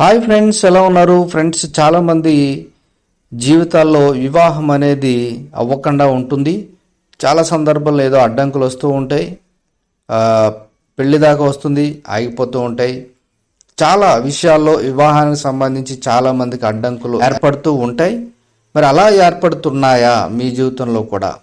Hi friends ఎలా ఉన్నారు? Friends చాలామంది జీవితాల్లో వివాహం అనేది అవ్వకుండా ఉంటుంది. చాలా సందర్భాల్లో ఏదో అడ్డంకులు వస్తూ ఉంటాయి. పెళ్ళిదాకా పెళ్ళి దాకా వస్తుంది ఆగిపోతూ ఉంటాయి. చాలా విషయాల్లో వివాహానికి సంబంధించి చాలామందికి అడ్డంకులు ఏర్పడుతూ ఉంటాయి. మరి అలా ఏర్పడుతున్నాయా మీ జీవితంలో కూడా?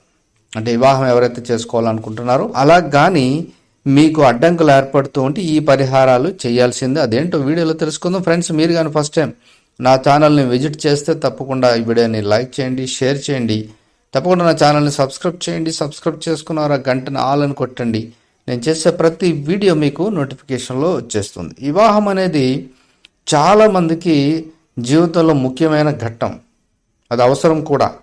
అంటే వివాహం ఎవరైతే చేసుకోవాలనుకుంటున్నారో అలా కానీ మీకు అడ్డంకులు ఏర్పడుతూ ఉంటే ఈ పరిహారాలు చేయాల్సిందే. అదేంటో వీడియోలో తెలుసుకుందాం. ఫ్రెండ్స్ మీరు కానీ ఫస్ట్ టైం నా ఛానల్ని విజిట్ చేస్తే తప్పకుండా ఈ వీడియోని లైక్ చేయండి షేర్ చేయండి. తప్పకుండా నా ఛానల్ని సబ్స్క్రైబ్ చేయండి. సబ్స్క్రైబ్ చేసుకున్నారు ఆ గంటను ఆల్ అని కొట్టండి. నేను చేసే ప్రతి వీడియో మీకు నోటిఫికేషన్లో వచ్చేస్తుంది. వివాహం అనేది చాలా మందికి జీవితంలో ముఖ్యమైన ఘట్టం. అది అవసరం కూడా.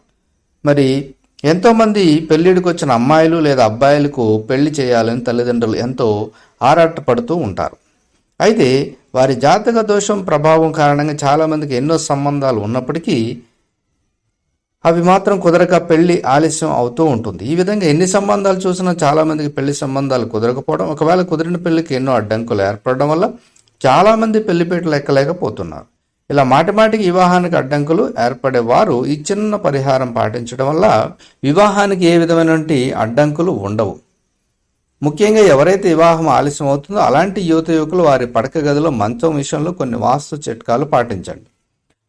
మరి ఎంతోమంది పెళ్ళిడికి వచ్చిన అమ్మాయిలు లేదా అబ్బాయిలకు పెళ్ళి చేయాలని తల్లిదండ్రులు ఎంతో ఆరాటపడుతూ ఉంటారు. అయితే వారి జాతక దోషం ప్రభావం కారణంగా చాలామందికి ఎన్నో సంబంధాలు ఉన్నప్పటికీ అవి మాత్రం కుదరక పెళ్ళి ఆలస్యం అవుతూ ఉంటుంది. ఈ విధంగా ఎన్ని సంబంధాలు చూసినా చాలామందికి పెళ్ళి సంబంధాలు కుదరకపోవడం ఒకవేళ కుదిరిన పెళ్ళికి ఎన్నో అడ్డంకులు ఏర్పడడం వల్ల చాలామంది పెళ్ళిపేటలు ఎక్కలేకపోతున్నారు. ఇలా మాటిమాటికి వివాహానికి అడ్డంకులు ఏర్పడే వారు ఈ చిన్న పరిహారం పాటించడం వల్ల వివాహానికి ఏ విధమైనటువంటి అడ్డంకులు ఉండవు. ముఖ్యంగా ఎవరైతే వివాహం ఆలస్యం అవుతుందో అలాంటి యువత యువకులు వారి పడక గదిలో మంచం విషయంలో కొన్ని వాస్తు చిట్కాలు పాటించండి.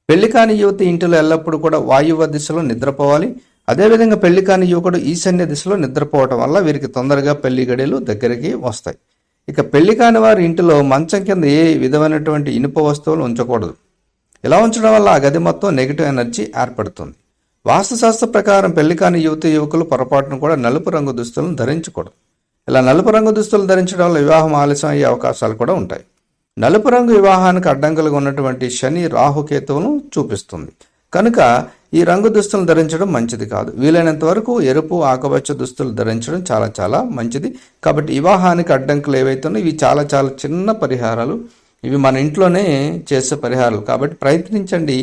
పెళ్ళి కాని యువతి ఇంటిలో ఎల్లప్పుడూ కూడా వాయువ్య దిశలో నిద్రపోవాలి. అదేవిధంగా పెళ్ళి కాని యువకుడు ఈశాన్య దిశలో నిద్రపోవటం వల్ల వీరికి తొందరగా పెళ్ళి గడియలు దగ్గరికి వస్తాయి. ఇక పెళ్ళి కాని వారి ఇంటిలో మంచం కింద ఏ విధమైనటువంటి ఇనుప వస్తువులు ఉంచకూడదు. ఇలా ఉంచడం వల్ల ఆ గది మొత్తం నెగిటివ్ ఎనర్జీ ఏర్పడుతుంది. వాస్తుశాస్త్ర ప్రకారం పెళ్ళి కాని యువతి యువకులు పొరపాటును కూడా నలుపు రంగు దుస్తులను ధరించకూడదు. ఇలా నలుపు రంగు దుస్తులు ధరించడం వల్ల వివాహం ఆలస్యం అయ్యే అవకాశాలు కూడా ఉంటాయి. నలుపు రంగు వివాహానికి అడ్డంకులుగా ఉన్నటువంటి శని రాహుకేతువును చూపిస్తుంది. కనుక ఈ రంగు దుస్తులను ధరించడం మంచిది కాదు. వీలైనంత వరకు ఎరుపు ఆకుపచ్చ దుస్తులు ధరించడం చాలా చాలా మంచిది. కాబట్టి వివాహానికి అడ్డంకులు ఏవైతున్నాయో ఇవి చాలా చాలా చిన్న పరిహారాలు ఇవి మన ఇంట్లోనే చేసే పరిహారాలు. కాబట్టి ప్రయత్నించండి.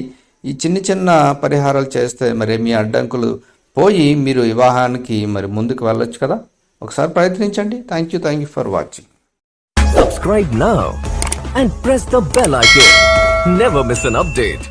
ఈ చిన్న చిన్న పరిహారాలు చేస్తే మరి మీ అడ్డంకులు పోయి మీరు వివాహానికి మరి ముందుకు వెళ్ళొచ్చు కదా? ఒకసారి ప్రయత్నించండి. Thank you thank you for watching subscribe now and press the bell icon never miss an update